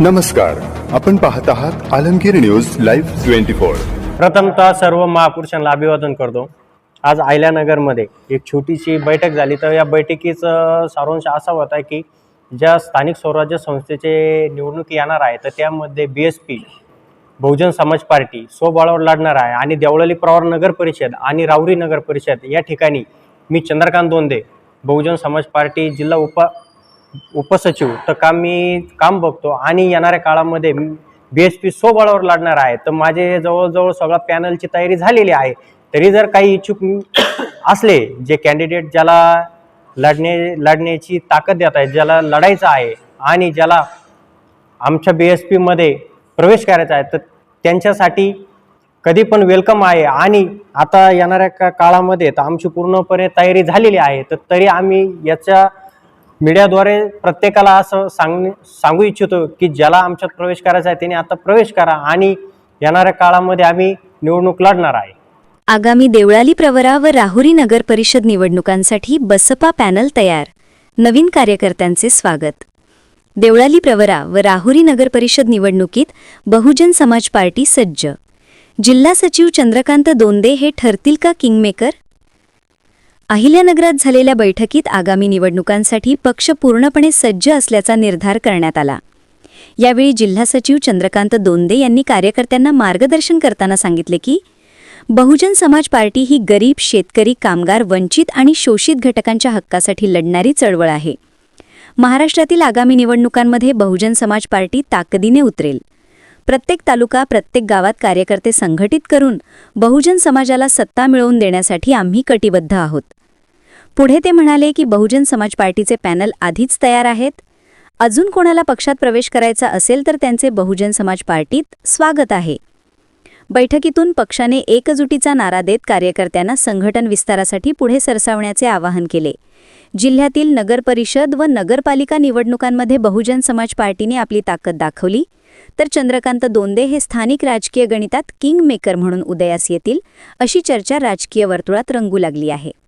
नमस्कार आपण पाहत आहात Alamgir news live twenty four. प्रथमतः सर्व महापुरुषांना अभिवादन करतो. आज आयल्यानगरमध्ये एक छोटीशी बैठक झाली. तर या बैठकीचं सारांश असा होता की ज्या स्थानिक स्वराज्य संस्थेचे निवडणूक येणार आहे तर त्यामध्ये बी S P Bahujan Samaj party स्वबळावर लढणार आहे आणि देवळाली प्रवार नगर परिषद आणि रावरी नगर परिषद या ठिकाणी मी चंद्रकांत दोंदे बहुजन समाज पार्टी जिल्हा उप उपसचिव. तर काम मी काम बघतो आणि येणाऱ्या काळामध्ये बी एस पी सोबळावर लढणार आहे. तर माझे जवळजवळ सगळा पॅनलची तयारी झालेली आहे. तरी जर काही इच्छुक असले जे कॅन्डिडेट ज्याला लढणे लढण्याची ताकद देत आहे ज्याला लढायचं आहे आणि ज्याला आमच्या बी एस पीमध्ये प्रवेश करायचा आहे तर त्यांच्यासाठी कधी पण वेलकम आहे. आणि आता येणाऱ्या का काळामध्ये तर आमची पूर्णपणे तयारी झालेली आहे. तर तरी आम्ही याच्या मीडियाद्वारे प्रत्येकाला असं सांग सांगू इच्छितो की ज्याला आमच्यात प्रवेश करायचा आहे त्याने आता प्रवेश करा आणि येणाऱ्या काळामध्ये आम्ही निवडणूक लढणार आहे. आगामी देवळाली प्रवरा व राहुरी नगर परिषद निवडणुकांसाठी बसपा पॅनल तयार. नवीन कार्यकर्त्यांचे स्वागत. देवळाली प्रवरा व राहुरी नगर परिषद निवडणुकीत बहुजन समाज पार्टी सज्ज. जिल्हा सचिव चंद्रकांत दोंदे हे ठरतील का किंगमेकर? अहिल्यानगरात झालेल्या बैठकीत आगामी निवडणुकांसाठी पक्ष पूर्णपणे सज्ज असल्याचा निर्धार करण्यात आला. यावेळी जिल्हा सचिव चंद्रकांत दोंदे यांनी कार्यकर्त्यांना मार्गदर्शन करताना सांगितले की बहुजन समाज पार्टी ही गरीब शेतकरी कामगार वंचित आणि शोषित घटकांच्या हक्कासाठी लढणारी चळवळ आहे. महाराष्ट्रातील आगामी निवडणुकांमध्ये बहुजन समाज पार्टी ताकदीने उतरेल. प्रत्येक तालुका प्रत्येक गावात कार्यकर्ते संघटित करून बहुजन समाजाला सत्ता मिळवून देण्यासाठी आम्ही कटिबद्ध आहोत. पुढे ते म्हणाले की बहुजन समाज पार्टीचे पॅनल आधीच तयार आहेत. अजून कोणाला पक्षात प्रवेश करायचा असेल तर त्यांचे बहुजन समाज पार्टीत स्वागत आहे. बैठकीतून पक्षाने एकजुटीचा नारा देत कार्यकर्त्यांना संघटन विस्तारासाठी पुढे सरसावण्याचे आवाहन केले. जिल्ह्यातील नगरपरिषद व नगरपालिका निवडणुकांमध्ये बहुजन समाज पार्टीने आपली ताकद दाखवली. तर चंद्रकांत दोंदे हे स्थानिक राजकीय गणितात किंग मेकर म्हणून उदयास येतील अशी चर्चा राजकीय वर्तुळात रंगू लागली आहे.